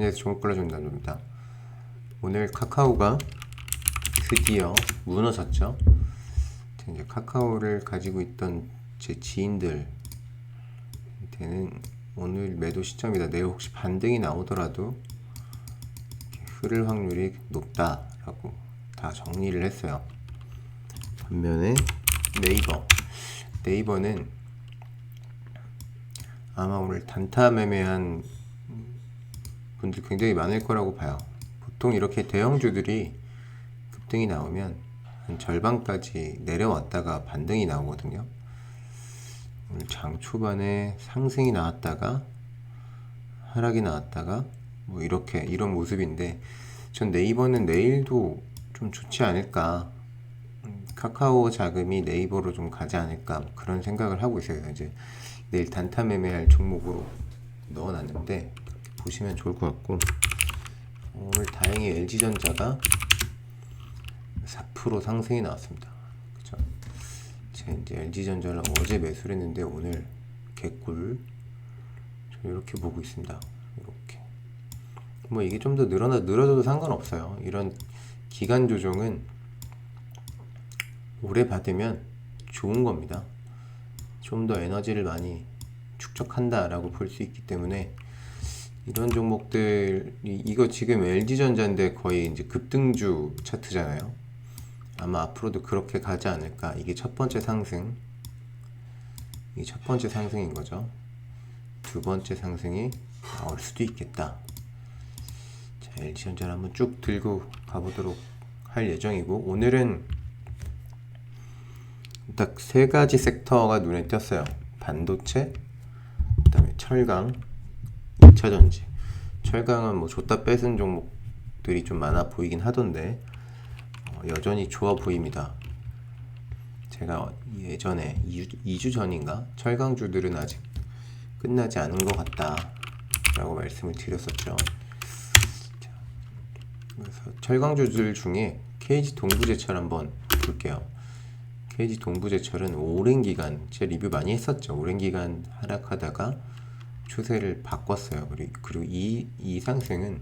현재에서 종목 골라준다는 겁니다. 오늘 카카오가 드디어 무너졌죠. 자, 이제 카카오를 가지고 있던 제 지인들 한테는 오늘 매도 시점이다. 내일 혹시 반등이 나오더라도 흐를 확률이 높다라고 다 정리를 했어요. 반면에 네이버 네이버는 아마 오늘 단타 매매한 분들 굉장히 많을 거라고 봐요. 보통 이렇게 대형주들이 급등이 나오면 한 절반까지 내려왔다가 반등이 나오거든요. 오늘 장 초반에 상승이 나왔다가 하락이 나왔다가 뭐 이렇게 이런 모습인데 전 네이버는 내일도 좀 좋지 않을까 음, 카카오 자금이 네이버로 좀 가지 않을까 뭐 그런 생각을 하고 있어요. 이제 내일 단타 매매할 종목으로 넣어놨는데 보시면 좋을 것 같고 오늘 다행히 LG전자가 4% 상승이 나왔습니다. 그죠? 제가 이제 LG전자를 어제 매수를 했는데 오늘 개꿀 저 이렇게 보고 있습니다. 이렇게 뭐 이게 좀 더 늘어나 늘어져도 상관없어요. 이런 기간 조정은 오래 받으면 좋은 겁니다. 좀 더 에너지를 많이 축적한다라고 볼 수 있기 때문에 이런 종목들이 이거 지금 LG전자인데 거의 이제 급등주 차트잖아요. 아마 앞으로도 그렇게 가지 않을까. 이게 첫 번째 상승. 이게 첫 번째 상승인 거죠. 두 번째 상승이 나올 수도 있겠다. 자, LG전자를 한번 쭉 들고 가보도록 할 예정이고 오늘은 딱 세 가지 섹터가 눈에 띄었어요. 반도체, 그다음에 철강, 2차 전지. 철강은 뭐 줬다 뺏은 종목들이 좀 많아 보이긴 하던데 어, 여전히 좋아 보입니다. 제가 예전에 2주, 2주 전인가 철강주들은 아직 끝나지 않은 것 같다 라고 말씀을 드렸었죠. 자, 그래서 철강주들 중에 KG 동부제철 한번 볼게요. KG 동부제철은 오랜 기간 제 리뷰 많이 했었죠. 오랜 기간 하락하다가 추세를 바꿨어요. 그리고, 이, 이 상승은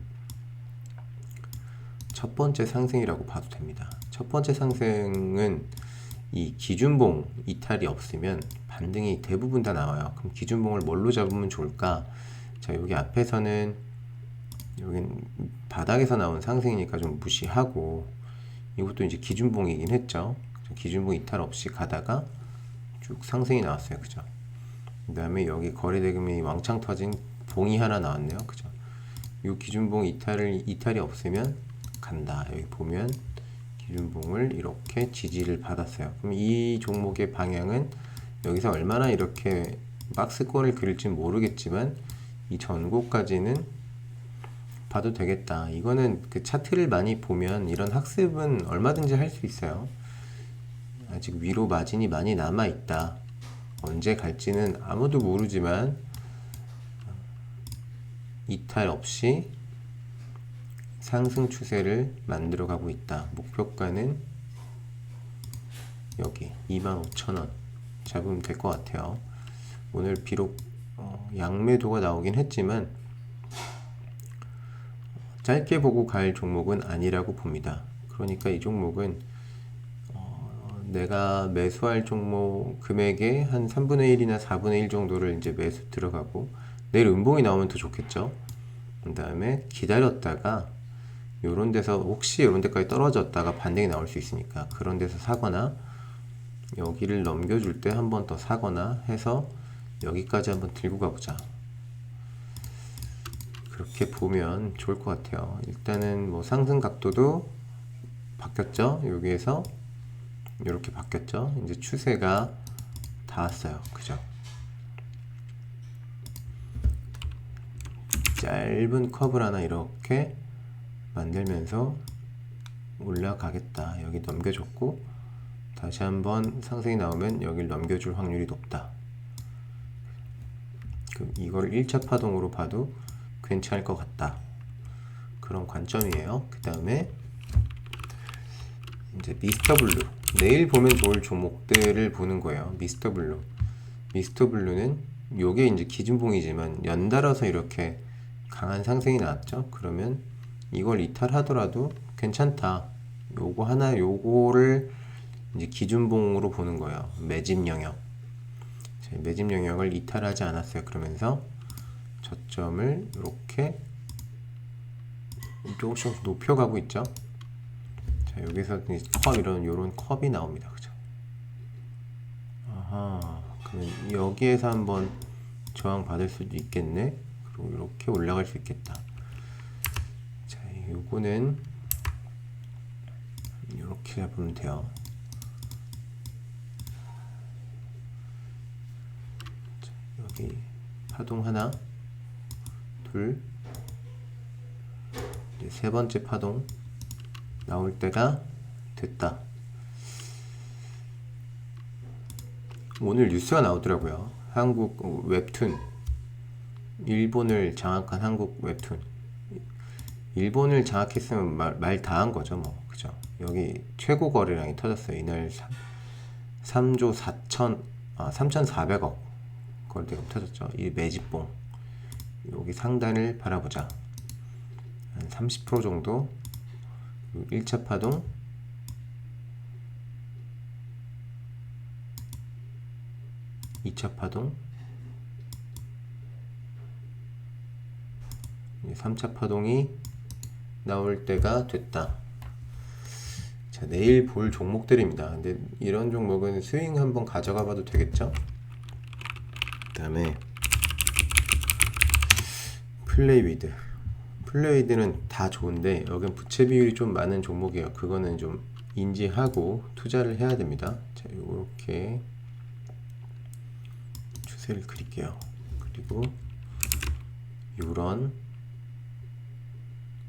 첫 번째 상승이라고 봐도 됩니다. 첫 번째 상승은 이 기준봉 이탈이 없으면 반등이 대부분 다 나와요. 그럼 기준봉을 뭘로 잡으면 좋을까? 자, 여기 앞에서는 여긴 바닥에서 나온 상승이니까 좀 무시하고 이것도 이제 기준봉이긴 했죠. 기준봉 이탈 없이 가다가 쭉 상승이 나왔어요. 그죠? 그 다음에 여기 거래대금이 왕창 터진 봉이 하나 나왔네요. 그죠? 이 기준봉 이탈을, 이탈이 없으면 간다. 여기 보면 기준봉을 이렇게 지지를 받았어요. 그럼 이 종목의 방향은 여기서 얼마나 이렇게 박스권을 그릴지 모르겠지만 이 전고까지는 봐도 되겠다. 이거는 그 차트를 많이 보면 이런 학습은 얼마든지 할 수 있어요. 아직 위로 마진이 많이 남아 있다. 언제 갈지는 아무도 모르지만 이탈 없이 상승 추세를 만들어 가고 있다. 목표가는 여기 25,000원 잡으면 될 것 같아요. 오늘 비록 어, 양매도가 나오긴 했지만 짧게 보고 갈 종목은 아니라고 봅니다. 그러니까 이 종목은 어, 내가 매수할 종목 금액의 한 3분의 1이나 4분의 1 정도를 이제 매수 들어가고 내일 음봉이 나오면 더 좋겠죠. 그 다음에 기다렸다가 요런 데서 혹시 요런 데까지 떨어졌다가 반등이 나올 수 있으니까 그런 데서 사거나 여기를 넘겨줄 때 한 번 더 사거나 해서 여기까지 한번 들고 가보자. 그렇게 보면 좋을 것 같아요. 일단은 뭐 상승 각도도 바뀌었죠. 여기에서 이렇게 바뀌었죠. 이제 추세가 닿았어요. 그죠? 짧은 컵을 하나 이렇게 만들면서 올라가겠다. 여기 넘겨줬고 다시 한번 상승이 나오면 여기를 넘겨줄 확률이 높다. 그럼 이걸 1차 파동으로 봐도 괜찮을 것 같다. 그런 관점이에요. 그 다음에 이제 미스터 블루. 내일 보면 좋을 종목들을 보는 거예요. 미스터 블루. 미스터 블루는 요게 이제 기준봉이지만 연달아서 이렇게 강한 상승이 나왔죠. 그러면 이걸 이탈하더라도 괜찮다. 요거 하나 요거를 이제 기준봉으로 보는 거예요. 매집 영역. 자, 매집 영역을 이탈하지 않았어요. 그러면서 저점을 이렇게 조금씩 높여가고 있죠. 자, 여기서 컵 이런 요런 컵이 나옵니다. 그죠? 아하. 그러면 여기에서 한번 저항 받을 수도 있겠네. 그리고 이렇게 올라갈 수 있겠다. 자, 요거는 이렇게 잡으면 돼요. 자, 여기 파동 하나, 둘, 이제 세 번째 파동 나올 때가 됐다. 오늘 뉴스가 나오더라고요. 한국 웹툰. 일본을 장악한 한국 웹툰. 일본을 장악했으면 말 다 한 거죠 뭐. 그죠? 여기 최고 거래량이 터졌어요. 이날 3, 조 4천 아 3,400억 거래대금 터졌죠. 이 매집봉. 여기 상단을 바라보자. 한 30% 정도 1차 파동 이차 파동 3차 파동이 나올 때가 됐다. 자, 내일 볼 종목들입니다. 근데 이런 종목은 스윙 한번 가져가 봐도 되겠죠? 그 다음에 플레이위드. 플레이위드는 다 좋은데 여긴 부채 비율이 좀 많은 종목이에요. 그거는 좀 인지하고 투자를 해야 됩니다. 자, 이렇게 추세를 그릴게요. 그리고 이런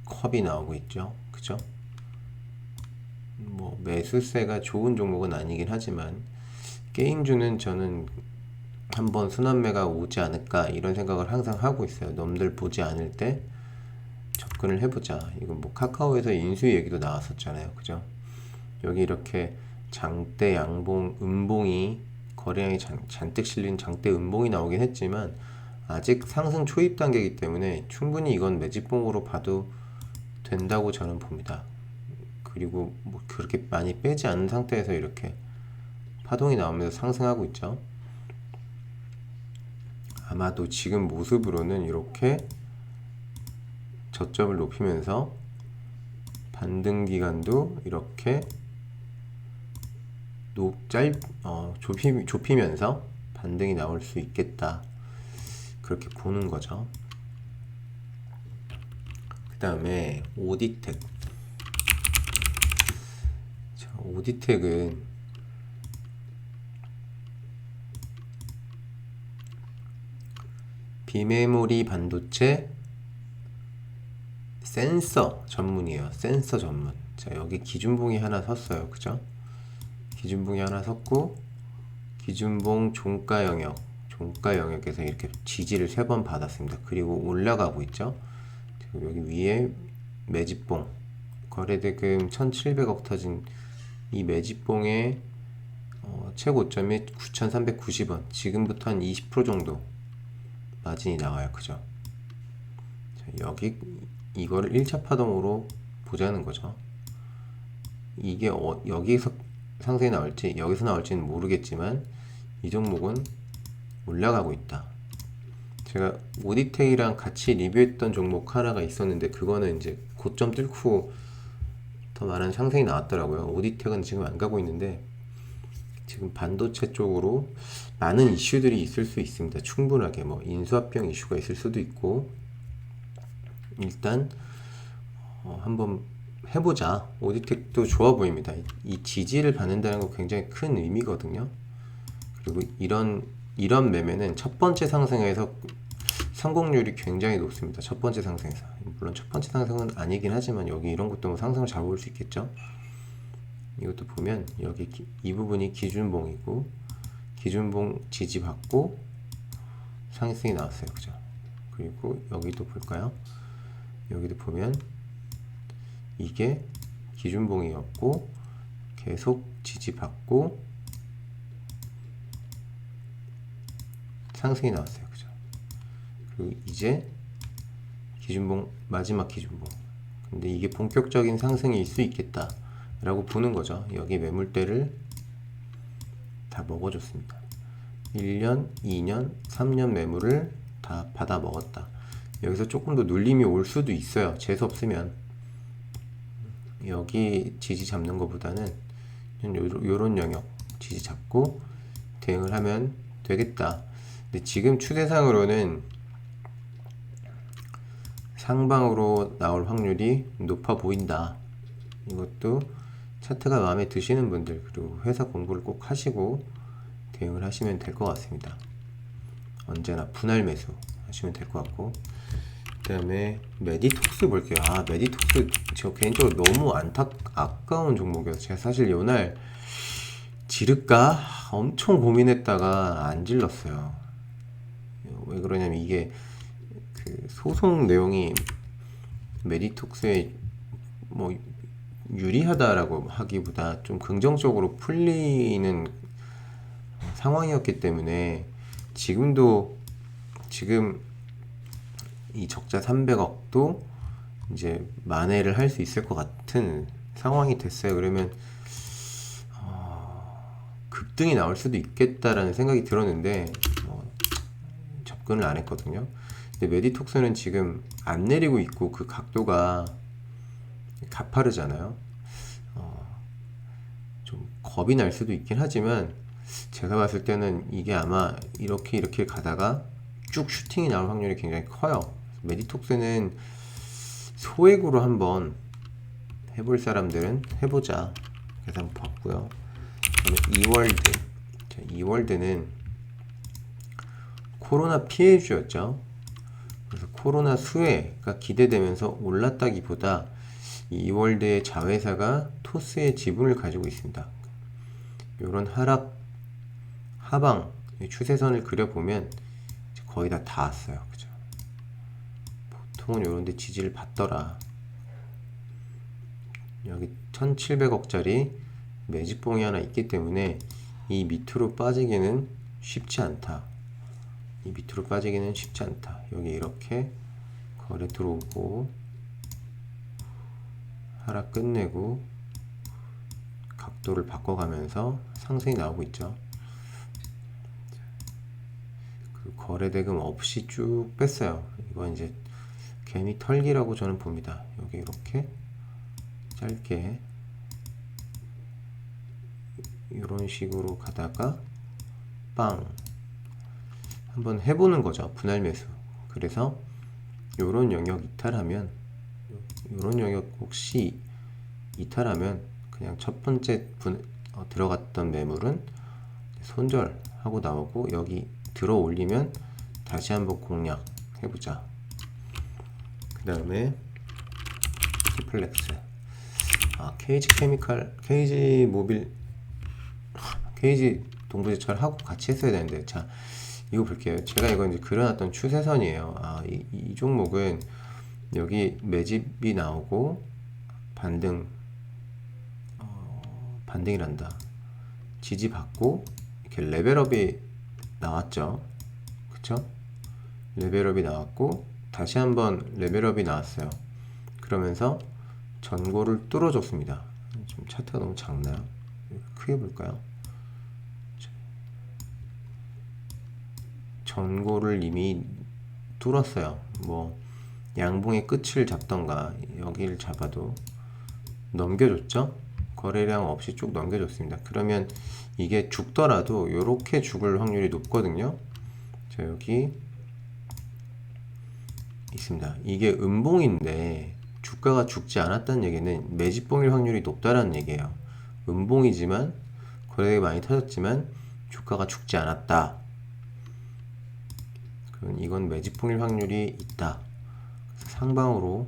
컵이 나오고 있죠. 그죠? 뭐 매수세가 좋은 종목은 아니긴 하지만 게임주는 저는 한번 순환매가 오지 않을까 이런 생각을 항상 하고 있어요. 넘들 보지 않을 때 접근을 해보자. 이건 뭐 카카오에서 인수 얘기도 나왔었잖아요. 그죠? 여기 이렇게 장대 양봉, 음봉이 거래량이 잔, 잔뜩 실린 장대 음봉이 나오긴 했지만 아직 상승 초입 단계이기 때문에 충분히 이건 매집봉으로 봐도 된다고 저는 봅니다. 그리고 뭐 그렇게 많이 빼지 않은 상태에서 이렇게 파동이 나오면서 상승하고 있죠. 아마도 지금 모습으로는 이렇게 저점을 높이면서 반등 기간도 이렇게 높, 짧, 어, 좁히, 좁히면서 반등이 나올 수 있겠다. 그렇게 보는 거죠. 그 다음에 오디텍. 자, 오디텍은 비메모리 반도체 센서 전문이에요. 센서 전문. 자, 여기 기준봉이 하나 섰어요. 그죠? 기준봉이 하나 섰고, 기준봉 종가 영역, 종가 영역에서 이렇게 지지를 세 번 받았습니다. 그리고 올라가고 있죠? 여기 위에 매집봉, 거래대금 1,700억 터진 이 매집봉의 어, 최고점이 9,390원. 지금부터 한 20% 정도 마진이 나와요. 그죠? 자, 여기 이거를 1차 파동으로 보자는 거죠. 이게 어, 여기서 상승이 나올지 여기서 나올지는 모르겠지만 이 종목은 올라가고 있다. 제가 오디텍이랑 같이 리뷰했던 종목 하나가 있었는데 그거는 이제 고점 뚫고 더 많은 상승이 나왔더라고요. 오디텍은 지금 안 가고 있는데 지금 반도체 쪽으로 많은 이슈들이 있을 수 있습니다. 충분하게 뭐 인수합병 이슈가 있을 수도 있고 일단 어, 한번 해보자. 오디텍도 좋아 보입니다. 이 지지를 받는다는 거 굉장히 큰 의미거든요. 그리고 이런 이런 매매는 첫 번째 상승에서 성공률이 굉장히 높습니다. 첫 번째 상승에서 물론 첫 번째 상승은 아니긴 하지만 여기 이런 것도 뭐 상승을 잡아볼 수 있겠죠. 이것도 보면 여기 기, 이 부분이 기준봉이고 기준봉 지지 받고 상승이 나왔어요. 그죠? 그리고 여기도 볼까요? 여기도 보면 이게 기준봉이었고 계속 지지받고 상승이 나왔어요. 그죠? 그리고 이제 기준봉 마지막 기준봉. 근데 이게 본격적인 상승일 수 있겠다라고 보는 거죠. 여기 매물대를 다 먹어줬습니다. 1년, 2년, 3년 매물을 다 받아 먹었다. 여기서 조금 더 눌림이 올 수도 있어요. 재수 없으면 여기 지지 잡는 것보다는 요- 요런 영역 지지 잡고 대응을 하면 되겠다. 근데 지금 추세상으로는 상방으로 나올 확률이 높아 보인다. 이것도 차트가 마음에 드시는 분들 그리고 회사 공부를 꼭 하시고 대응을 하시면 될 것 같습니다. 언제나 분할 매수 하시면 될 것 같고 그 다음에 메디톡스 볼게요. 아 메디톡스 저 개인적으로 너무 안타 아까운 종목이어서 제가 사실 요날 지를까 엄청 고민했다가 안 질렀어요. 왜 그러냐면 이게 그 소송 내용이 메디톡스에 뭐 유리하다라고 하기보다 좀 긍정적으로 풀리는 상황이었기 때문에 지금도 지금 이 적자 300억도 이제 만회를 할 수 있을 것 같은 상황이 됐어요. 그러면 어, 급등이 나올 수도 있겠다라는 생각이 들었는데 뭐, 접근을 안 했거든요. 근데 메디톡스는 지금 안 내리고 있고 그 각도가 가파르잖아요. 어, 좀 겁이 날 수도 있긴 하지만 제가 봤을 때는 이게 아마 이렇게 이렇게 가다가 쭉 슈팅이 나올 확률이 굉장히 커요. 메디톡스는 소액으로 한번 해볼 사람들은 해보자. 그래서 한번 봤고요. 이월드. 자, 이월드는 코로나 피해주였죠. 그래서 코로나 수혜가 기대되면서 올랐다기보다 이 이월드의 자회사가 토스의 지분을 가지고 있습니다. 이런 하락 하방 추세선을 그려보면 거의 다 닿았어요. 그죠? 보통은 이런 데 지지를 받더라. 여기 1700억짜리 매집봉이 하나 있기 때문에 이 밑으로 빠지기는 쉽지 않다. 이 밑으로 빠지기는 쉽지 않다. 여기 이렇게 거래 들어오고 하락 끝내고 각도를 바꿔가면서 상승이 나오고 있죠. 그 거래 대금 없이 쭉 뺐어요. 이건 이제 괜히 털기라고 저는 봅니다. 여기 이렇게 짧게 이런 식으로 가다가 빵 한번 해보는 거죠. 분할 매수. 그래서 요런 영역 이탈하면 요런 영역 혹시 이탈하면 그냥 첫 번째 분, 어, 들어갔던 매물은 손절하고 나오고 여기 들어 올리면 다시 한번 공략 해보자. 그 다음에 티플렉스. 아, KG 케미칼, KG 모빌, KG 동부제철 하고 같이 했어야 되는데, 자, 이거 볼게요. 제가 이거 이제 그려놨던 추세선이에요. 아, 이, 이 종목은 여기 매집이 나오고 반등, 어, 반등이란다. 지지 받고 이렇게 레벨업이 나왔죠. 그쵸? 레벨업이 나왔고 다시 한번 레벨업이 나왔어요. 그러면서 전고를 뚫어줬습니다. 좀 차트가 너무 작나요? 크게 볼까요? 전고를 이미 뚫었어요. 뭐 양봉의 끝을 잡던가 여기를 잡아도 넘겨줬죠. 거래량 없이 쭉 넘겨줬습니다. 그러면 이게 죽더라도 이렇게 죽을 확률이 높거든요. 자 여기 있습니다. 이게 음봉인데 주가가 죽지 않았다는 얘기는 매집봉일 확률이 높다라는 얘기예요. 음봉이지만 거래가 많이 터졌지만 주가가 죽지 않았다. 그럼 이건 매집봉일 확률이 있다. 상방으로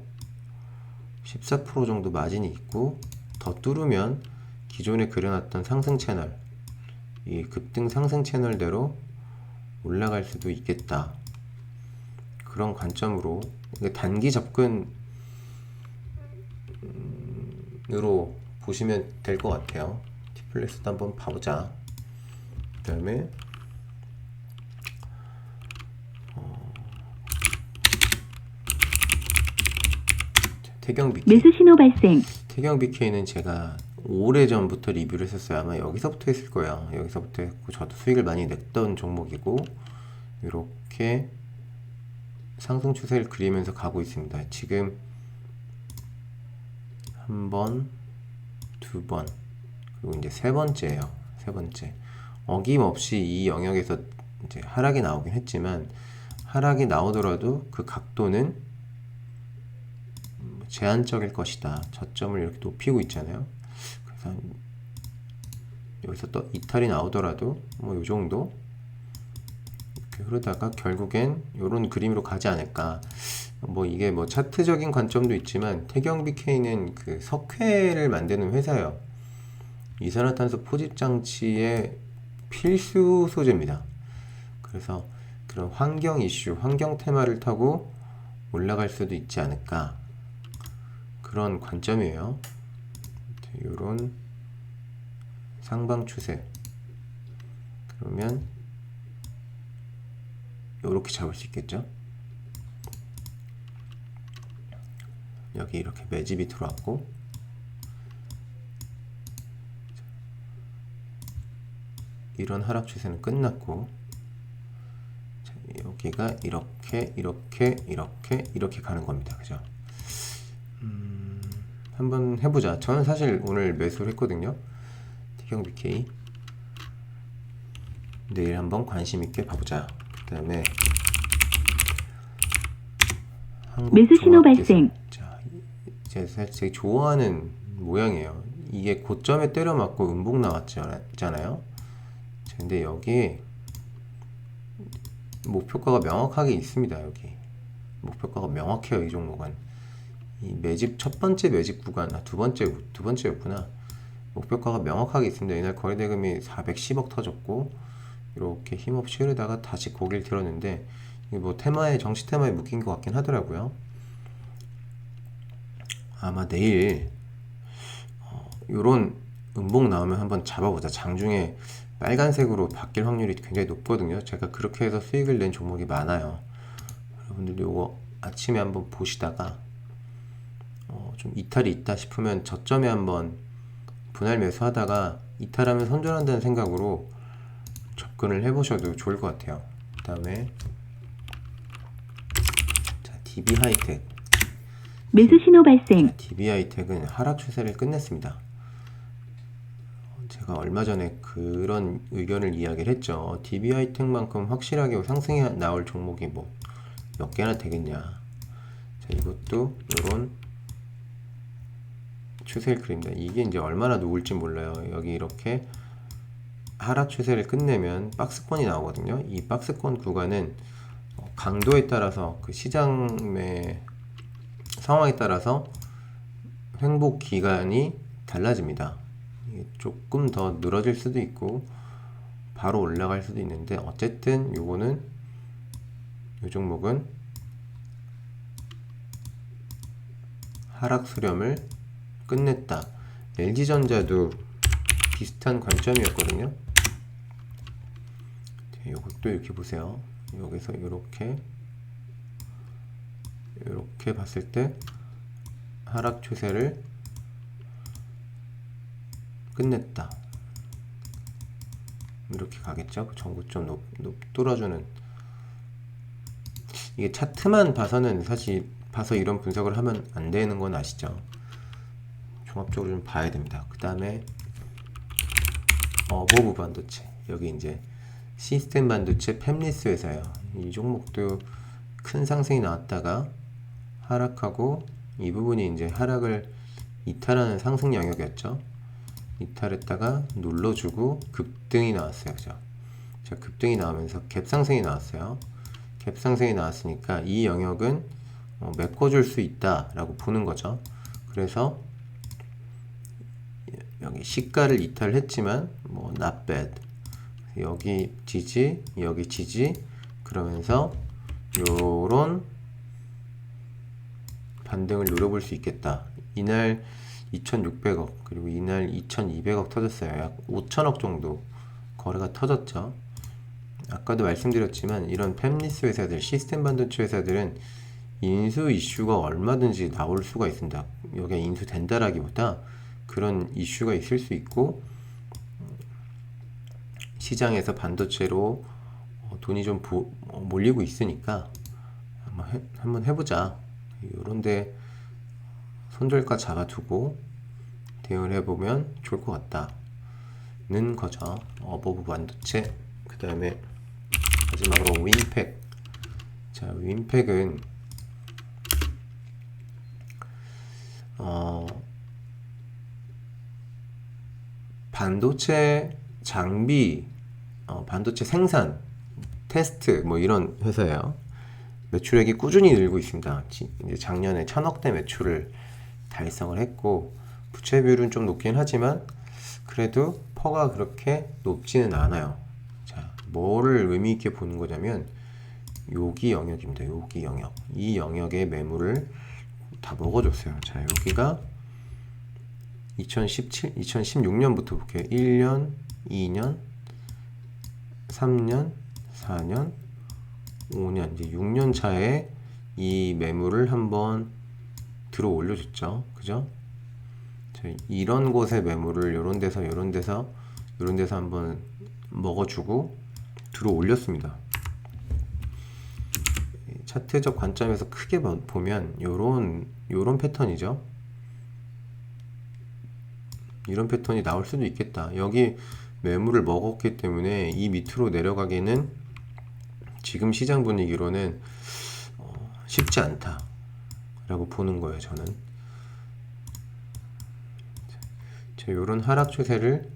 14% 정도 마진이 있고 더 뚫으면 기존에 그려놨던 상승 채널 이 급등 상승 채널대로 올라갈 수도 있겠다. 그런 관점으로 단기 접근으로 보시면 될 것 같아요. 티플렉스도 한번 봐보자. 그 다음에 태경 BK. 매수 신호 발생. 태경 BK는 제가 오래 전부터 리뷰를 했었어요. 아마 여기서부터 했을 거예요. 여기서부터 했고 저도 수익을 많이 냈던 종목이고 이렇게 상승 추세를 그리면서 가고 있습니다. 지금 한 번, 두 번, 그리고 이제 세 번째예요. 세 번째. 어김없이 이 영역에서 이제 하락이 나오긴 했지만 하락이 나오더라도 그 각도는 음, 제한적일 것이다. 저점을 이렇게 높이고 있잖아요. 그래서 여기서 또 이탈이 나오더라도 뭐 이 정도 흐르다가 결국엔 이런 그림으로 가지 않을까. 뭐 이게 뭐 차트적인 관점도 있지만 태경 BK는 그 석회를 만드는 회사예요. 이산화탄소 포집 장치의 필수 소재입니다. 그래서 그런 환경 이슈, 환경 테마를 타고 올라갈 수도 있지 않을까. 그런 관점이에요. 이런 상방 추세. 그러면 이렇게 잡을 수 있겠죠? 여기 이렇게 매집이 들어왔고 이런 하락 추세는 끝났고 자, 여기가 이렇게 이렇게 이렇게 이렇게 가는 겁니다. 그죠? 음, 한번 해보자. 저는 사실 오늘 매수를 했거든요. 태경 BK 내일 한번 관심 있게 봐보자. 그다음에 매수 신호. 발생. 자, 제가 사실 좋아하는 모양이에요. 이게 고점에 때려 맞고 음봉 나왔잖아요. 자, 근데 여기 목표가가 명확하게 있습니다. 여기 목표가가 명확해요. 이 종목은 이 매집 첫 번째 매집 구간, 아, 두 번째 두 번째였구나. 목표가가 명확하게 있습니다. 이날 거래대금이 410억 터졌고 이렇게 힘없이 흐르다가 다시 고개를 들었는데 이게 뭐 테마에 정치 테마에 묶인 것 같긴 하더라고요. 아마 내일 어, 요런 음봉 나오면 한번 잡아보자. 장중에 빨간색으로 바뀔 확률이 굉장히 높거든요. 제가 그렇게 해서 수익을 낸 종목이 많아요. 여러분들도 요거 아침에 한번 보시다가 어, 좀 이탈이 있다 싶으면 저점에 한번 분할 매수하다가 이탈하면 손절한다는 생각으로 접근을 해보셔도 좋을 것 같아요. 그 다음에 자, DB 하이텍. 매수 신호 발생. DB 하이텍은 하락 추세를 끝냈습니다. 제가 얼마 전에 그런 의견을 이야기를 했죠. DB 하이텍만큼 확실하게 상승이 나올 종목이 뭐 몇 개나 되겠냐. 자, 이것도 이런 추세를 그립니다. 이게 이제 얼마나 누울지 몰라요. 여기 이렇게 하락 추세를 끝내면 박스권이 나오거든요. 이 박스권 구간은 어, 강도에 따라서 그 시장의 상황에 따라서 횡복 기간이 달라집니다. 조금 더 늘어질 수도 있고 바로 올라갈 수도 있는데 어쨌든 요거는 이 종목은 하락 수렴을 끝냈다. LG전자도 비슷한 관점이었거든요. 이것도 이렇게 보세요. 여기서 이렇게 이렇게 봤을 때 하락 추세를 끝냈다. 이렇게 가겠죠. 그 전고점 높, 높 뚫어주는 이게 차트만 봐서는 사실 봐서 이런 분석을 하면 안 되는 건 아시죠? 종합적으로 좀 봐야 됩니다. 그 다음에 어버브 반도체 여기 이제 시스템 반도체 팹리스 회사예요. 이 종목도 큰 상승이 나왔다가 하락하고 이 부분이 이제 하락을 이탈하는 상승 영역이었죠. 이탈했다가 눌러주고 급등이 나왔어요. 그죠? 자, 급등이 나오면서 갭 상승이 나왔어요. 갭 상승이 나왔으니까 이 영역은 어, 메꿔줄 수 있다라고 보는 거죠. 그래서 여기 시가를 이탈했지만 뭐 not bad 여기 지지 여기 지지 그러면서 요런 반등을 노려볼 수 있겠다. 이날 2,600억 그리고 이날 2,200억 터졌어요. 약 5천억 정도 거래가 터졌죠. 아까도 말씀드렸지만 이런 팹리스 회사들, 시스템 반도체 회사들은 인수 이슈가 얼마든지 나올 수가 있습니다. 여기가 인수된다라기보다 그런 이슈가 있을 수 있고 시장에서 반도체로 어, 돈이 좀 보- 어, 몰리고 있으니까 한번, 해, 한번 해보자. 이런데 손절가 잡아두고 대응을 해보면 좋을 것 같다는 거죠. 어버브 반도체 그 다음에 마지막으로 윈팩 자 윈팩은 어 반도체 장비 어, 반도체 생산 테스트 뭐 이런 회사예요. 매출액이 꾸준히 늘고 있습니다. 지- 이제 작년에 천억대 매출을 달성을 했고 부채 비율은 좀 높긴 하지만 그래도 퍼가 그렇게 높지는 않아요. 자, 뭐를 의미 있게 보는 거냐면 여기 영역입니다. 여기 영역. 이 영역의 매물을 다 먹어줬어요. 자, 여기가 2017, 2016년부터 볼게요. 1년, 2년, 3년, 4년, 5년, 이제 6년 차에 이 매물을 한번 들어 올려줬죠. 그죠? 자, 이런 곳의 매물을 이런 데서 이런 데서 이런 데서 한번 먹어주고 들어 올렸습니다. 차트적 관점에서 크게 봐- 보면 요런 요런 패턴이죠. 이런 패턴이 나올 수도 있겠다. 여기 매물을 먹었기 때문에 이 밑으로 내려가기는 지금 시장 분위기로는 어, 쉽지 않다라고 보는 거예요. 저는. 자, 요런 하락 추세를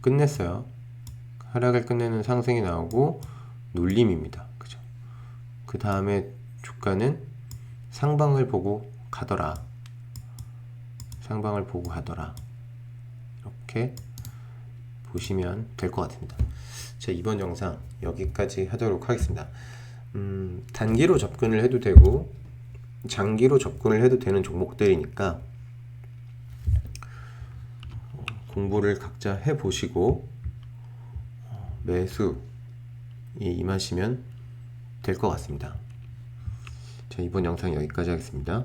끝냈어요. 하락을 끝내는 상승이 나오고 눌림입니다. 그죠? 그 다음에 주가는 상방을 보고 가더라. 상방을 보고 가더라. 이렇게 보시면 될 것 같습니다. 자, 이번 영상 여기까지 하도록 하겠습니다. 음, 단기로 접근을 해도 되고, 장기로 접근을 해도 되는 종목들이니까, 어, 공부를 각자 해 보시고, 어, 매수에 임하시면 될 것 같습니다. 자, 이번 영상 여기까지 하겠습니다.